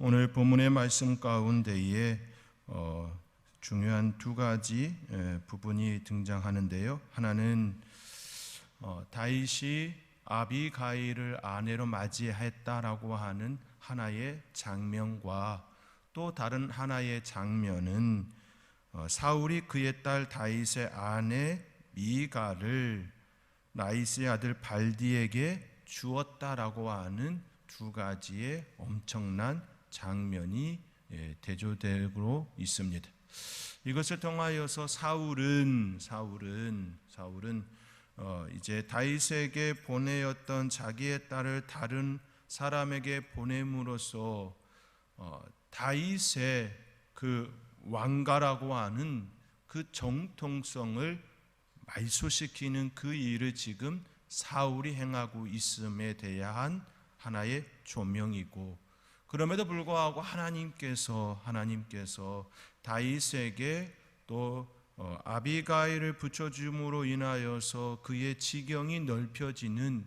오늘 본문의 말씀 가운데에 어, 중요한 두 가지 에, 부분이 등장하는데요. 하나는 어, 다윗이 아비가일을 아내로 맞이했다라고 하는 하나의 장면과 또 다른 하나의 장면은 어, 사울이 그의 딸 다윗의 아내 미가를 나이스의 아들 발디에게 주었다라고 하는 두 가지의 엄청난 장면이 예, 대조되고 있습니다. 이것을 통하여서 사울은 사울은 사울은 어, 이제 다윗에게 보내었던 자기의 딸을 다른 사람에게 보냄으로써 어, 다윗의 그 왕가라고 하는 그 정통성을 말소시키는 그 일을 지금 사울이 행하고 있음에 대한 하나의 조명이고 그럼에도 불구하고 하나님께서 하나님께서 다윗에게 또 어, 아비가일을 붙여줌으로 인하여서 그의 지경이 넓혀지는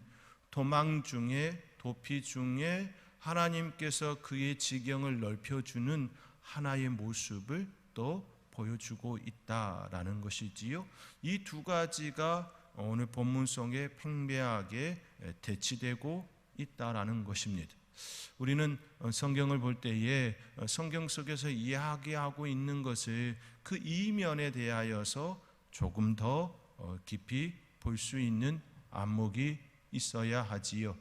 도망 중에 도피 중에 하나님께서 그의 지경을 넓혀주는 하나의 모습을 또 보여주고 있다라는 것이지요. 이 두 가지가 오늘 본문 속에 팽배하게 대치되고 있다라는 것입니다. 우리는 성경을 볼 때에 성경 속에서 이야기하고 있는 것을 그 이면에 대하여서 조금 더 깊이 볼 수 있는 안목이 있어야 하지요.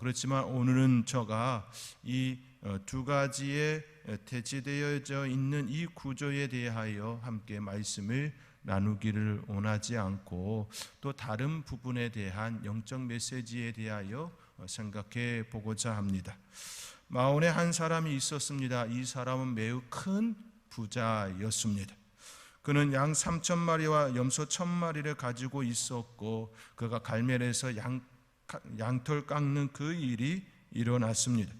그렇지만 오늘은 저가 이 두 가지의 대치되어져 있는 이 구조에 대하여 함께 말씀을 나누기를 원하지 않고 또 다른 부분에 대한 영적 메시지에 대하여 생각해 보고자 합니다. 마온에 한 사람이 있었습니다. 이 사람은 매우 큰 부자였습니다. 그는 양 3천 마리와 염소 1천 마리를 가지고 있었고 그가 갈멜에서 양, 양털 깎는 그 일이 일어났습니다.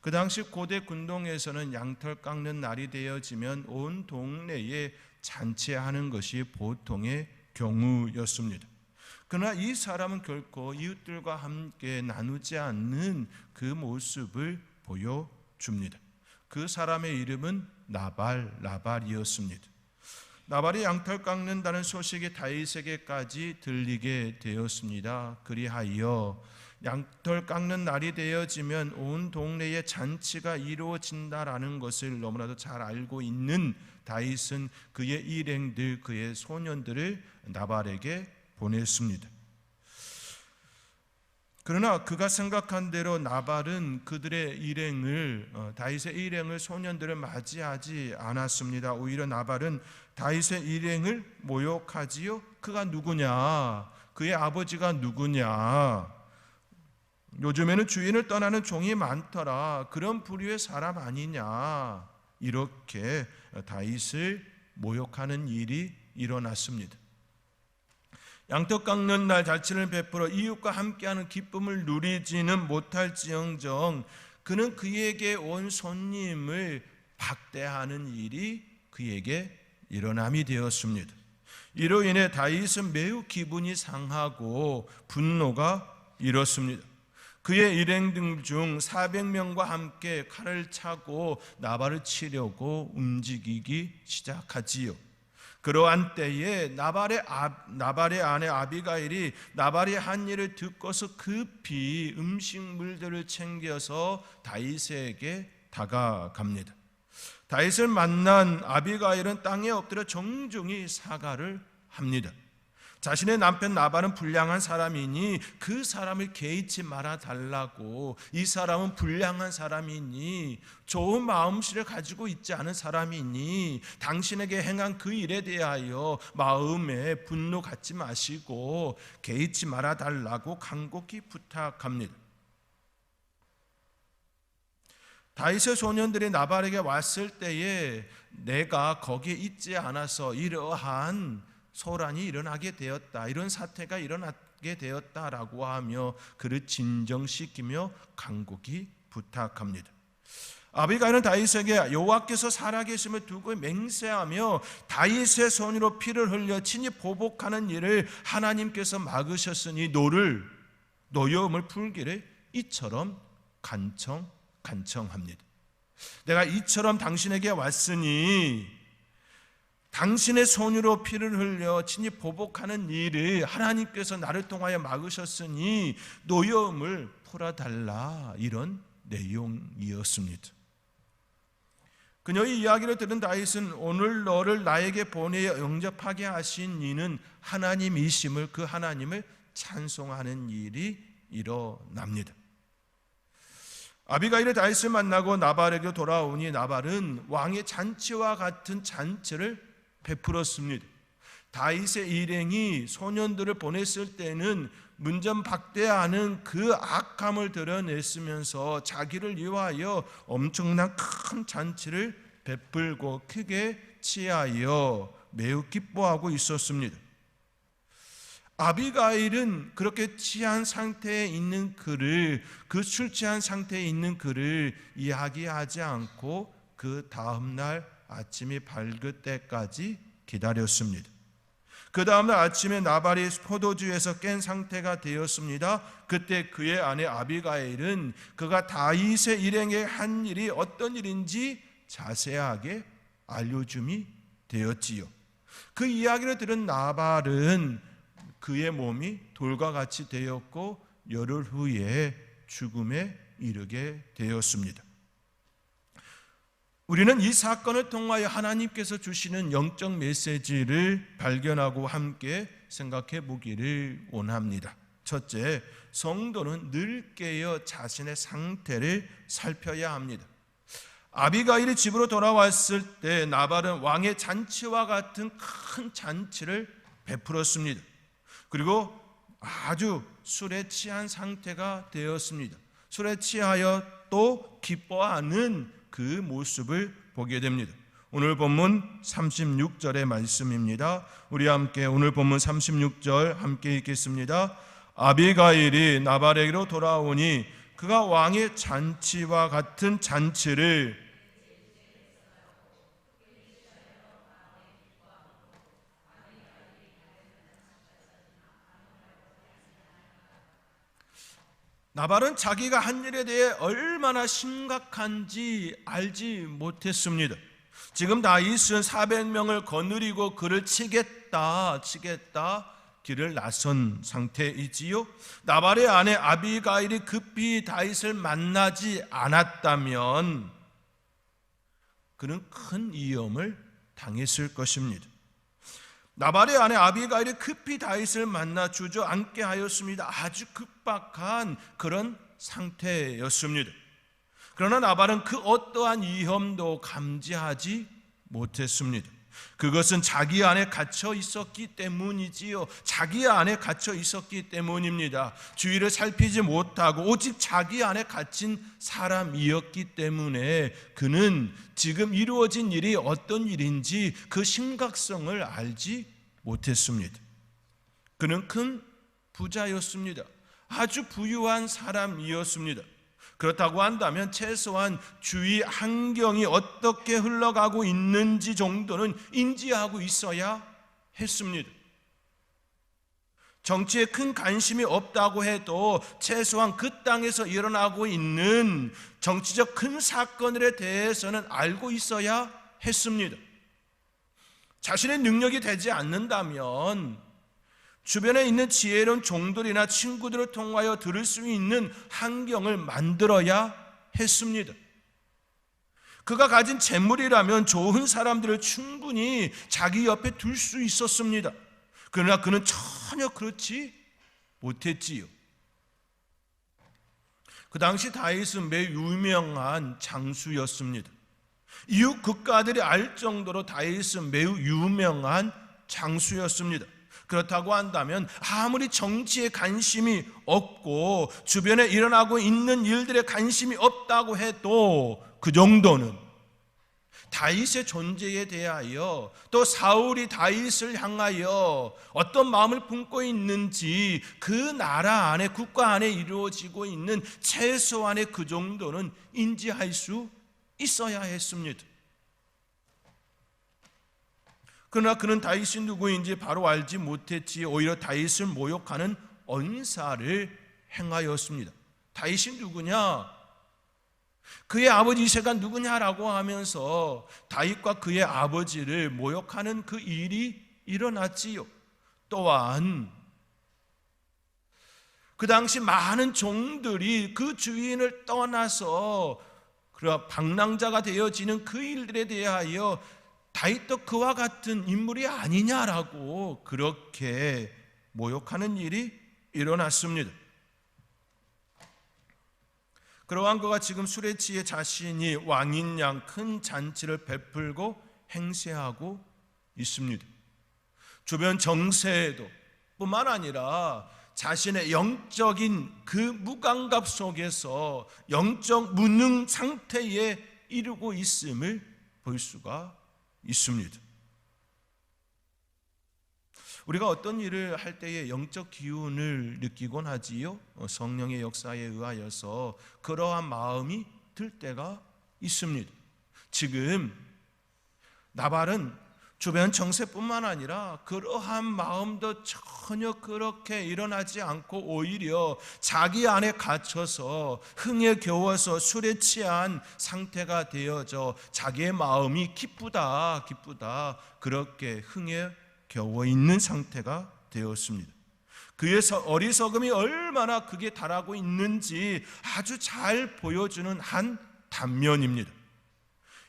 그 당시 고대 군동에서는 양털 깎는 날이 되어지면 온 동네에 잔치하는 것이 보통의 경우였습니다. 그러나 이 사람은 결코 이웃들과 함께 나누지 않는 그 모습을 보여줍니다. 그 사람의 이름은 나발, 나발이었습니다. 나발이 양털 깎는다는 소식이 다윗에게까지 들리게 되었습니다. 그리하여 양털 깎는 날이 되어지면 온 동네에 잔치가 이루어진다라는 것을 너무나도 잘 알고 있는 다윗은 그의 일행들, 그의 소년들을 나발에게 보냈습니다. 그러나 그가 생각한 대로 나발은 그들의 일행을 어, 다윗의 일행을 소년들을 맞이하지 않았습니다. 오히려 나발은 다윗의 일행을 모욕하지요. 그가 누구냐? 그의 아버지가 누구냐? 요즘에는 주인을 떠나는 종이 많더라. 그런 부류의 사람 아니냐? 이렇게 다윗을 모욕하는 일이 일어났습니다. 양떡 깎는 날 자친을 베풀어 이웃과 함께하는 기쁨을 누리지는 못할지언정 그는 그에게 온 손님을 박대하는 일이 그에게 일어남이 되었습니다. 이로 인해 다윗은 매우 기분이 상하고 분노가 일었습니다. 그의 일행 중 400명과 함께 칼을 차고 나발을 치려고 움직이기 시작하지요. 그러한 때에 나발의, 아, 나발의 아내 아비가일이 나발이 한 일을 듣고서 급히 음식물들을 챙겨서 다윗에게 다가갑니다. 다윗을 만난 아비가일은 땅에 엎드려 정중히 사과를 합니다. 자신의 남편 나발은 불량한 사람이니 그 사람을 개의치 말아 달라고 이 사람은 불량한 사람이니 좋은 마음씨를 가지고 있지 않은 사람이니 당신에게 행한 그 일에 대하여 마음에 분노 갖지 마시고 개의치 말아 달라고 간곡히 부탁합니다. 다윗의 소년들이 나발에게 왔을 때에 내가 거기에 있지 않아서 이러한 소란이 일어나게 되었다. 이런 사태가 일어나게 되었다라고 하며 그를 진정시키며 간곡히 부탁합니다. 아비가는 다윗에게 여호와께서 살아계심을 두고 맹세하며 다윗의 손으로 피를 흘려 친히 보복하는 일을 하나님께서 막으셨으니 노를 노여움을 풀기를 이처럼 간청 간청합니다. 내가 이처럼 당신에게 왔으니 당신의 손으로 피를 흘려 친히 보복하는 일을 하나님께서 나를 통하여 막으셨으니 노여움을 풀어달라 이런 내용이었습니다. 그녀의 이야기를 들은 다윗은 오늘 너를 나에게 보내어 영접하게 하신 이는 하나님이심을 그 하나님을 찬송하는 일이 일어납니다. 아비가일이 다윗을 만나고 나발에게 돌아오니 나발은 왕의 잔치와 같은 잔치를 베풀었습니다. 다윗의 일행이 소년들을 보냈을 때는 문전박대하는 그 악함을 드러냈으면서 자기를 위하여 엄청난 큰 잔치를 베풀고 크게 치하여 매우 기뻐하고 있었습니다. 아비가일은 그렇게 취한 상태에 있는 그를 그 술 취한 상태에 있는 그를 이야기하지 않고 그 다음 날 아침이 밝을 때까지 기다렸습니다. 그 다음날 아침에 나발이 포도주에서 깬 상태가 되었습니다. 그때 그의 아내 아비가일은 그가 다윗의 일행에 한 일이 어떤 일인지 자세하게 알려줌이 되었지요. 그 이야기를 들은 나발은 그의 몸이 돌과 같이 되었고 열흘 후에 죽음에 이르게 되었습니다. 우리는 이 사건을 통하여 하나님께서 주시는 영적 메시지를 발견하고 함께 생각해 보기를 원합니다. 첫째, 성도는 늘 깨어 자신의 상태를 살펴야 합니다. 아비가일이 집으로 돌아왔을 때 나발은 왕의 잔치와 같은 큰 잔치를 베풀었습니다. 그리고 아주 술에 취한 상태가 되었습니다. 술에 취하여 또 기뻐하는 그 모습을 보게 됩니다. 오늘 본문 36절의 말씀입니다. 우리 함께 오늘 본문 36절 함께 읽겠습니다. 아비가일이 나발에게로 돌아오니 그가 왕의 잔치와 같은 잔치를 나발은 자기가 한 일에 대해 얼마나 심각한지 알지 못했습니다. 지금 다윗은 400명을 거느리고 그를 치겠다, 치겠다 길을 나선 상태이지요. 나발의 아내 아비가일이 급히 다윗을 만나지 않았다면 그는 큰 위험을 당했을 것입니다. 나발의 아내 아비가일이 급히 다윗을 만나 주저앉게 하였습니다. 아주 급 박한 그런 상태였습니다. 그러나 나발은 그 어떠한 위험도 감지하지 못했습니다. 그것은 자기 안에 갇혀 있었기 때문이지요. 자기 안에 갇혀 있었기 때문입니다. 주위를 살피지 못하고 오직 자기 안에 갇힌 사람이었기 때문에 그는 지금 이루어진 일이 어떤 일인지 그 심각성을 알지 못했습니다. 그는 큰 부자였습니다. 아주 부유한 사람이었습니다. 그렇다고 한다면 최소한 주위 환경이 어떻게 흘러가고 있는지 정도는 인지하고 있어야 했습니다. 정치에 큰 관심이 없다고 해도 최소한 그 땅에서 일어나고 있는 정치적 큰 사건들에 대해서는 알고 있어야 했습니다. 자신의 능력이 되지 않는다면 주변에 있는 지혜로운 종들이나 친구들을 통하여 들을 수 있는 환경을 만들어야 했습니다. 그가 가진 재물이라면 좋은 사람들을 충분히 자기 옆에 둘 수 있었습니다. 그러나 그는 전혀 그렇지 못했지요. 그 당시 다윗은 매우 유명한 장수였습니다. 이웃 국가들이 알 정도로 다윗은 매우 유명한 장수였습니다. 그렇다고 한다면 아무리 정치에 관심이 없고 주변에 일어나고 있는 일들에 관심이 없다고 해도 그 정도는 다윗의 존재에 대하여 또 사울이 다윗을 향하여 어떤 마음을 품고 있는지 그 나라 안에 국가 안에 이루어지고 있는 최소한의 그 정도는 인지할 수 있어야 했습니다. 그러나 그는 다윗이 누구인지 바로 알지 못했지 오히려 다윗을 모욕하는 언사를 행하였습니다. 다윗이 누구냐? 그의 아버지 이세가 누구냐라고 하면서 다윗과 그의 아버지를 모욕하는 그 일이 일어났지요. 또한 그 당시 많은 종들이 그 주인을 떠나서 그러 방랑자가 되어지는 그 일들에 대하여 다윗도 그와 같은 인물이 아니냐라고 그렇게 모욕하는 일이 일어났습니다. 그러한 그가 지금 술에 취해 자신이 왕인 양 큰 잔치를 베풀고 행세하고 있습니다. 주변 정세에도 뿐만 아니라 자신의 영적인 그 무감각 속에서 영적 무능 상태에 이르고 있음을 볼 수가 있습니다. 우리가 어떤 일을 할 때에 영적 기운을 느끼곤 하지요. 어, 성령의 역사에 의하여서 그러한 마음이 들 때가 있습니다. 지금 나발은 주변 정세뿐만 아니라 그러한 마음도 전혀 그렇게 일어나지 않고 오히려 자기 안에 갇혀서 흥에 겨워서 술에 취한 상태가 되어져 자기의 마음이 기쁘다 기쁘다 그렇게 흥에 겨워 있는 상태가 되었습니다. 그의 어리석음이 얼마나 그게 달하고 있는지 아주 잘 보여주는 한 단면입니다.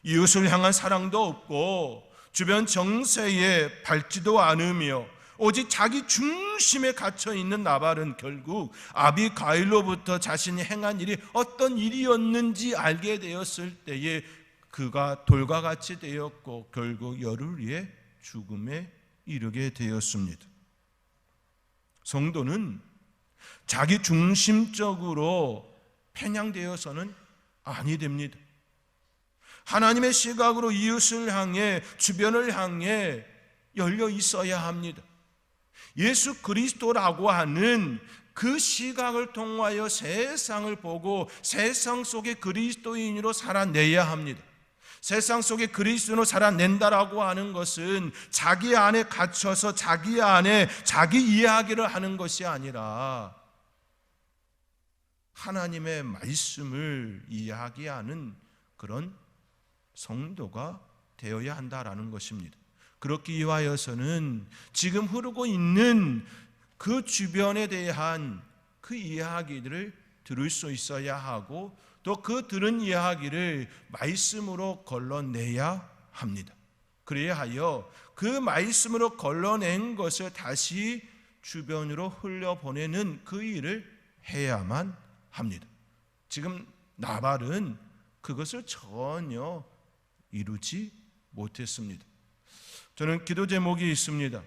이웃을 향한 사랑도 없고 주변 정세에 밟지도 않으며 오직 자기 중심에 갇혀 있는 나발은 결국 아비가일로부터 자신이 행한 일이 어떤 일이었는지 알게 되었을 때에 그가 돌과 같이 되었고 결국 열흘 위에 죽음에 이르게 되었습니다. 성도는 자기 중심적으로 편향되어서는 아니 됩니다. 하나님의 시각으로 이웃을 향해 주변을 향해 열려 있어야 합니다. 예수 그리스도라고 하는 그 시각을 통하여 세상을 보고 세상 속의 그리스도인으로 살아내야 합니다. 세상 속에 그리스도로 살아낸다라고 하는 것은 자기 안에 갇혀서 자기 안에 자기 이야기를 하는 것이 아니라 하나님의 말씀을 이야기하는 그런 성도가 되어야 한다라는 것입니다. 그렇기 위하여서는 지금 흐르고 있는 그 주변에 대한 그 이야기들을 들을 수 있어야 하고 또 그 들은 이야기를 말씀으로 걸러내야 합니다. 그래야 하여 그 말씀으로 걸러낸 것을 다시 주변으로 흘려보내는 그 일을 해야만 합니다. 지금 나발은 그것을 전혀 이루지 못했습니다. 저는 기도 제목이 있습니다.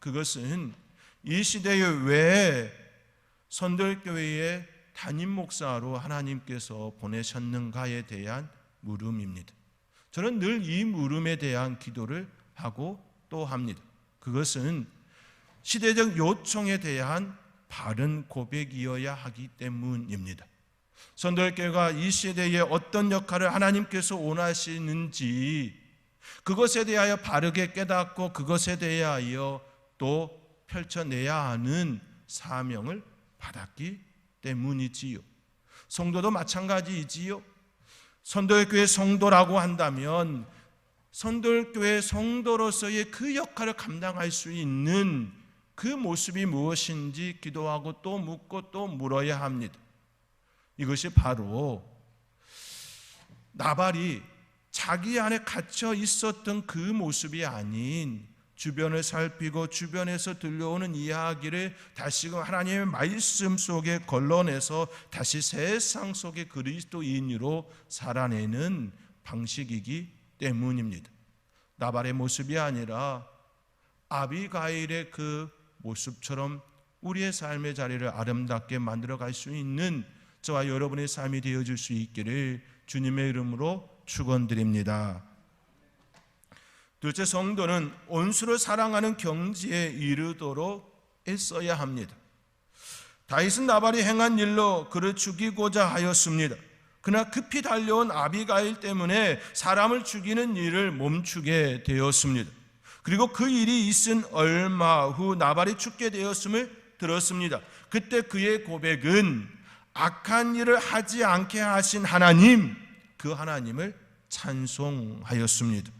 그것은 이 시대에 왜 선들교회의 담임 목사로 하나님께서 보내셨는가에 대한 물음입니다. 저는 늘 이 물음에 대한 기도를 하고 또 합니다. 그것은 시대적 요청에 대한 바른 고백이어야 하기 때문입니다. 선도교회가 이 시대에 어떤 역할을 하나님께서 원하시는지 그것에 대하여 바르게 깨닫고 그것에 대하여 또 펼쳐내야 하는 사명을 받았기 때문이지요. 성도도 마찬가지이지요. 선도교회 성도라고 한다면 선도교회 성도로서의 그 역할을 감당할 수 있는 그 모습이 무엇인지 기도하고 또 묻고 또 물어야 합니다. 이것이 바로 나발이 자기 안에 갇혀 있었던 그 모습이 아닌 주변을 살피고 주변에서 들려오는 이야기를 다시금 하나님의 말씀 속에 걸러내서 다시 세상 속의 그리스도인으로 살아내는 방식이기 때문입니다. 나발의 모습이 아니라 아비가일의 그 모습처럼 우리의 삶의 자리를 아름답게 만들어 갈 수 있는 저와 여러분의 삶이 되어질 수 있기를 주님의 이름으로 축원드립니다. 둘째 성도는 온수를 사랑하는 경지에 이르도록 애써야 합니다. 다윗은 나발이 행한 일로 그를 죽이고자 하였습니다. 그러나 급히 달려온 아비가일 때문에 사람을 죽이는 일을 멈추게 되었습니다. 그리고 그 일이 있은 얼마 후 나발이 죽게 되었음을 들었습니다. 그때 그의 고백은 악한 일을 하지 않게 하신 하나님, 그 하나님을 찬송하였습니다.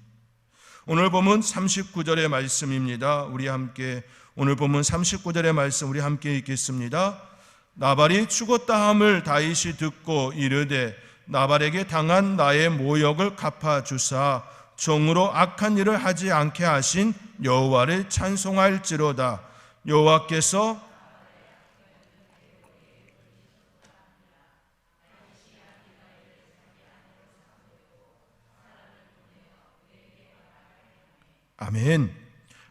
오늘 보면 39절의 말씀입니다. 우리 함께 오늘 보면 39절의 말씀 우리 함께 읽겠습니다. 나발이 죽었다 함을 다윗이 듣고 이르되 나발에게 당한 나의 모욕을 갚아 주사 종으로 악한 일을 하지 않게 하신 여호와를 찬송할지로다. 여호와께서 아멘.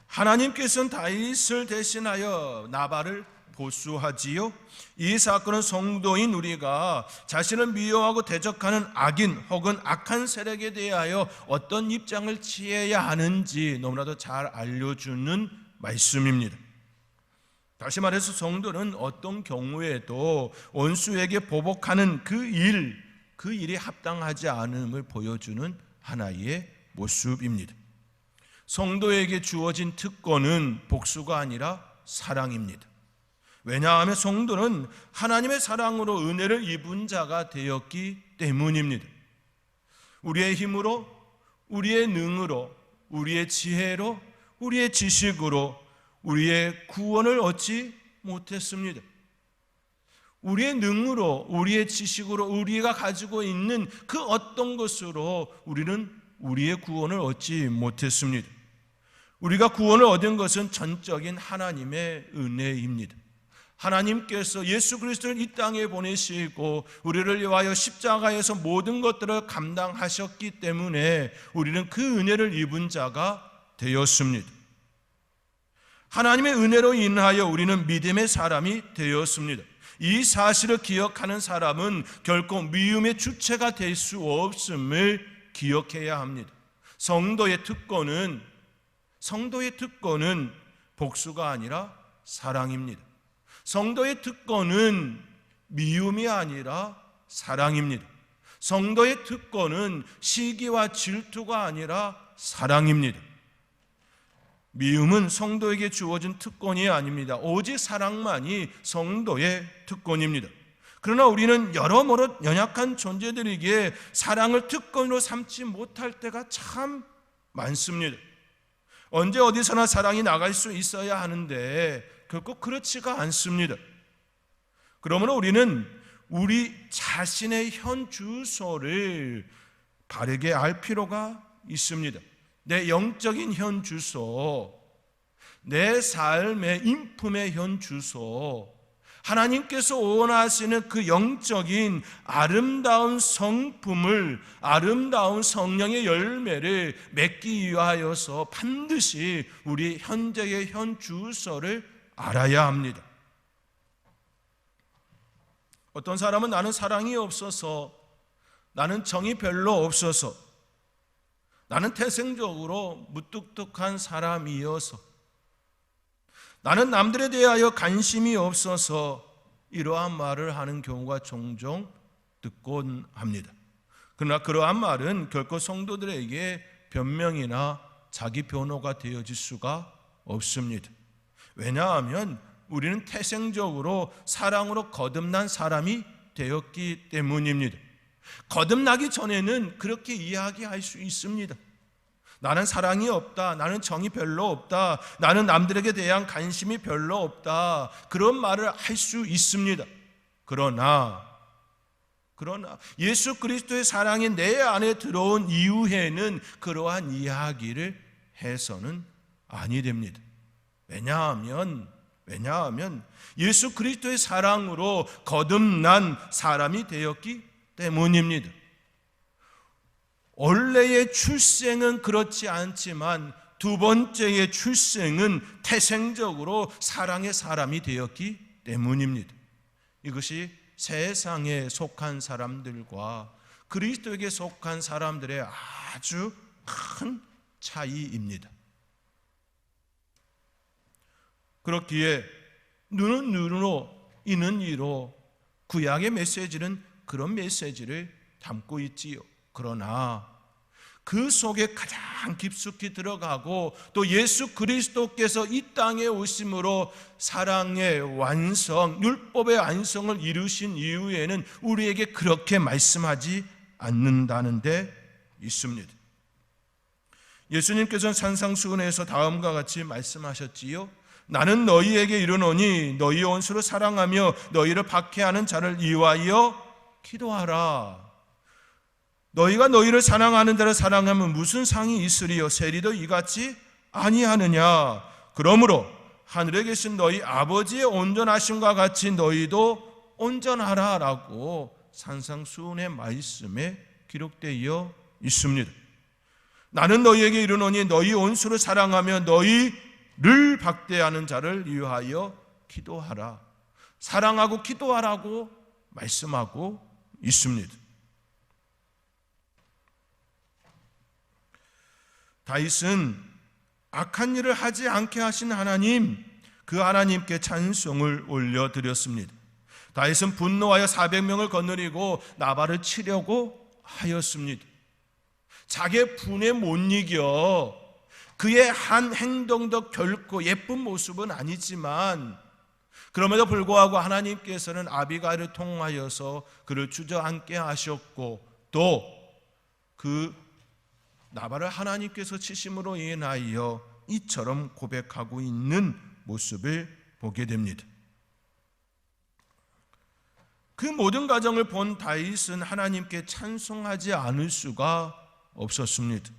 하나님께서는 다윗을 대신하여 나발을 보수하지요. 이 사건은 성도인 우리가 자신을 미워하고 대적하는 악인 혹은 악한 세력에 대하여 어떤 입장을 취해야 하는지 너무나도 잘 알려주는 말씀입니다. 다시 말해서 성도는 어떤 경우에도 원수에게 보복하는 그 일, 그 일이 합당하지 않음을 보여주는 하나의 모습입니다. 성도에게 주어진 특권은 복수가 아니라 사랑입니다. 왜냐하면 성도는 하나님의 사랑으로 은혜를 입은 자가 되었기 때문입니다. 우리의 힘으로, 우리의 능으로, 우리의 지혜로, 우리의 지식으로 우리의 구원을 얻지 못했습니다. 우리의 능으로, 우리의 지식으로, 우리가 가지고 있는 그 어떤 것으로 우리는 우리의 구원을 얻지 못했습니다. 우리가 구원을 얻은 것은 전적인 하나님의 은혜입니다. 하나님께서 예수 그리스도를 이 땅에 보내시고 우리를 위하여 십자가에서 모든 것들을 감당하셨기 때문에 우리는 그 은혜를 입은 자가 되었습니다. 하나님의 은혜로 인하여 우리는 믿음의 사람이 되었습니다. 이 사실을 기억하는 사람은 결코 미움의 주체가 될 수 없음을 기억해야 합니다. 성도의 특권은 성도의 특권은 복수가 아니라 사랑입니다. 성도의 특권은 미움이 아니라 사랑입니다. 성도의 특권은 시기와 질투가 아니라 사랑입니다. 미움은 성도에게 주어진 특권이 아닙니다. 오직 사랑만이 성도의 특권입니다. 그러나 우리는 여러모로 연약한 존재들에게 사랑을 특권으로 삼지 못할 때가 참 많습니다. 언제 어디서나 사랑이 나갈 수 있어야 하는데 결코 그렇지가 않습니다. 그러므로 우리는 우리 자신의 현 주소를 바르게 알 필요가 있습니다. 내 영적인 현 주소, 내 삶의 인품의 현 주소, 하나님께서 원하시는 그 영적인 아름다운 성품을 아름다운 성령의 열매를 맺기 위하여서 반드시 우리 현재의 현 주소를 알아야 합니다. 어떤 사람은 나는 사랑이 없어서 나는 정이 별로 없어서 나는 태생적으로 무뚝뚝한 사람이어서 나는 남들에 대하여 관심이 없어서 이러한 말을 하는 경우가 종종 듣곤 합니다. 그러나 그러한 말은 결코 성도들에게 변명이나 자기 변호가 되어질 수가 없습니다. 왜냐하면 우리는 태생적으로 사랑으로 거듭난 사람이 되었기 때문입니다. 거듭나기 전에는 그렇게 이야기할 수 있습니다. 나는 사랑이 없다. 나는 정이 별로 없다. 나는 남들에게 대한 관심이 별로 없다. 그런 말을 할 수 있습니다. 그러나 그러나 예수 그리스도의 사랑이 내 안에 들어온 이후에는 그러한 이야기를 해서는 아니 됩니다. 왜냐하면 왜냐하면 예수 그리스도의 사랑으로 거듭난 사람이 되었기 때문입니다. 원래의 출생은 그렇지 않지만 두 번째의 출생은 태생적으로 사랑의 사람이 되었기 때문입니다. 이것이 세상에 속한 사람들과 그리스도에게 속한 사람들의 아주 큰 차이입니다. 그렇기에 눈은 눈으로 이는 이로 구약의 메시지는 그런 메시지를 담고 있지요. 그러나 그 속에 가장 깊숙이 들어가고 또 예수 그리스도께서 이 땅에 오심으로 사랑의 완성, 율법의 완성을 이루신 이후에는 우리에게 그렇게 말씀하지 않는다는 데 있습니다. 예수님께서는 산상수훈에서 다음과 같이 말씀하셨지요. 나는 너희에게 이르노니 너희 원수를 사랑하며 너희를 박해하는 자를 이와여 기도하라. 너희가 너희를 사랑하는 자를 사랑하면 무슨 상이 있으리요? 세리도 이같이 아니하느냐? 그러므로 하늘에 계신 너희 아버지의 온전하심과 같이 너희도 온전하라라고 산상수훈의 말씀에 기록되어 있습니다. 나는 너희에게 이르노니 너희 온수를 사랑하며 너희를 박대하는 자를 위하여 기도하라. 사랑하고 기도하라고 말씀하고 있습니다. 다윗은 악한 일을 하지 않게 하신 하나님, 그 하나님께 찬송을 올려드렸습니다. 다윗은 분노하여 400명을 거느리고 나발을 치려고 하였습니다. 자기의 분에 못 이겨 그의 한 행동도 결코 예쁜 모습은 아니지만 그럼에도 불구하고 하나님께서는 아비가를 통하여서 그를 주저앉게 하셨고 또 그 나발을 하나님께서 치심으로 인하여 이처럼 고백하고 있는 모습을 보게 됩니다. 그 모든 과정을 본 다윗은 하나님께 찬송하지 않을 수가 없었습니다.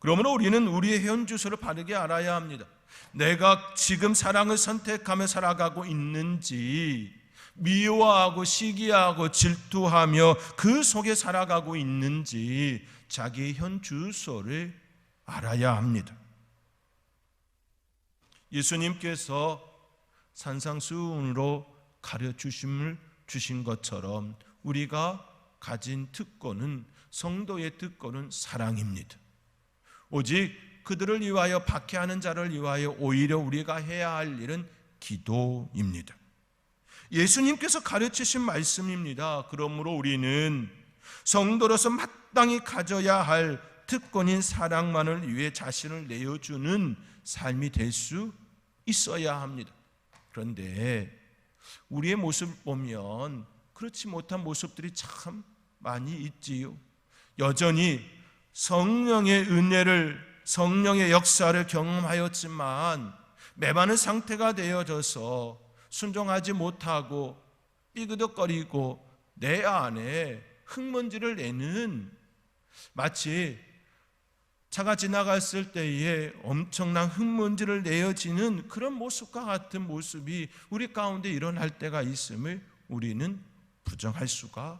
그러므로 우리는 우리의 현 주소를 바르게 알아야 합니다. 내가 지금 사랑을 선택하며 살아가고 있는지 미워하고 시기하고 질투하며 그 속에 살아가고 있는지 자기의 현 주소를 알아야 합니다. 예수님께서 산상수훈으로 가르쳐 주심을 주신 것처럼 우리가 가진 특권은 성도의 특권은 사랑입니다. 오직 그들을 위하여 박해하는 자를 위하여 오히려 우리가 해야 할 일은 기도입니다. 예수님께서 가르치신 말씀입니다. 그러므로 우리는 성도로서 마땅히 가져야 할 특권인 사랑만을 위해 자신을 내어주는 삶이 될 수 있어야 합니다. 그런데 우리의 모습 보면 그렇지 못한 모습들이 참 많이 있지요. 여전히 성령의 은혜를 성령의 역사를 경험하였지만 매반의 상태가 되어져서 순종하지 못하고 삐그덕거리고 내 안에 흙먼지를 내는 마치 차가 지나갔을 때에 엄청난 흙먼지를 내어지는 그런 모습과 같은 모습이 우리 가운데 일어날 때가 있음을 우리는 부정할 수가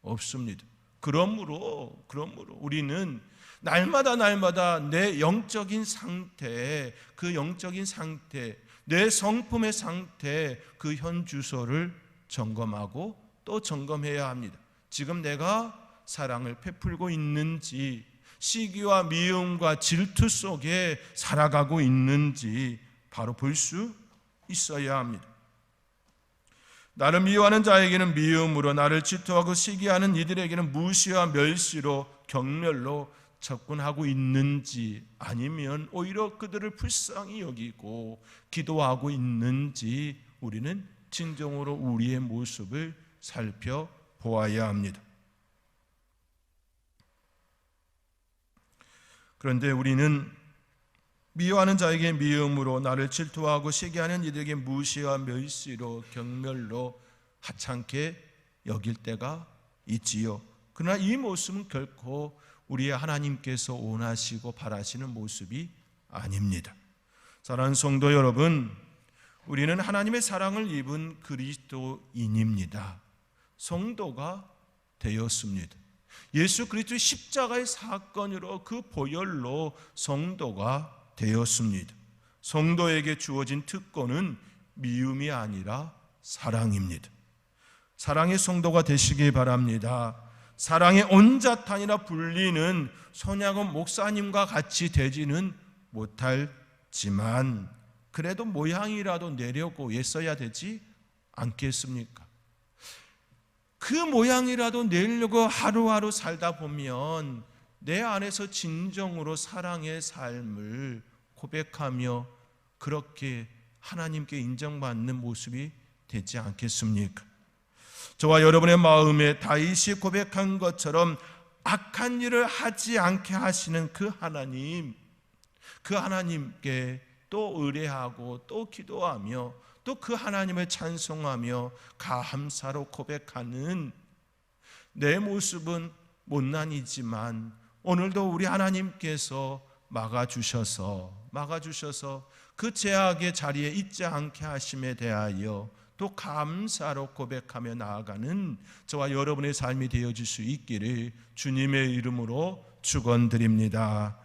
없습니다. 그러므로 그러므로 우리는 날마다 날마다 내 영적인 상태, 그 영적인 상태, 내 성품의 상태, 그 현 주소를 점검하고 또 점검해야 합니다. 지금 내가 사랑을 베풀고 있는지, 시기와 미움과 질투 속에 살아가고 있는지 바로 볼 수 있어야 합니다. 나를 미워하는 자에게는 미움으로 나를 질투하고 시기하는 이들에게는 무시와 멸시로 경멸로 접근하고 있는지 아니면 오히려 그들을 불쌍히 여기고 기도하고 있는지 우리는 진정으로 우리의 모습을 살펴 보아야 합니다. 그런데 우리는 미워하는 자에게 미움으로 나를 질투하고 시기하는 이들에게 무시와 멸시로 경멸로 하찮게 여길 때가 있지요. 그러나 이 모습은 결코 우리의 하나님께서 원하시고 바라시는 모습이 아닙니다. 사랑하는 성도 여러분, 우리는 하나님의 사랑을 입은 그리스도인입니다. 성도가 되었습니다. 예수 그리스도의 십자가의 사건으로 그 보혈로 성도가 되었습니다. 성도에게 주어진 특권은 미움이 아니라 사랑입니다. 사랑의 성도가 되시기 바랍니다. 사랑의 온자탄이라 불리는 손양원 목사님과 같이 되지는 못할지만 그래도 모양이라도 내려고 애써야 되지 않겠습니까? 그 모양이라도 내려고 하루하루 살다 보면 내 안에서 진정으로 사랑의 삶을 고백하며 그렇게 하나님께 인정받는 모습이 되지 않겠습니까? 저와 여러분의 마음에 다윗이 고백한 것처럼 악한 일을 하지 않게 하시는 그 하나님, 그 하나님께 또 의뢰하고 또 기도하며 또 그 하나님을 찬송하며 감사로 고백하는 내 모습은 못난이지만 오늘도 우리 하나님께서 막아주셔서 막아주셔서 그 제약의 자리에 있지 않게 하심에 대하여 또 감사로 고백하며 나아가는 저와 여러분의 삶이 되어질 수 있기를 주님의 이름으로 축원드립니다.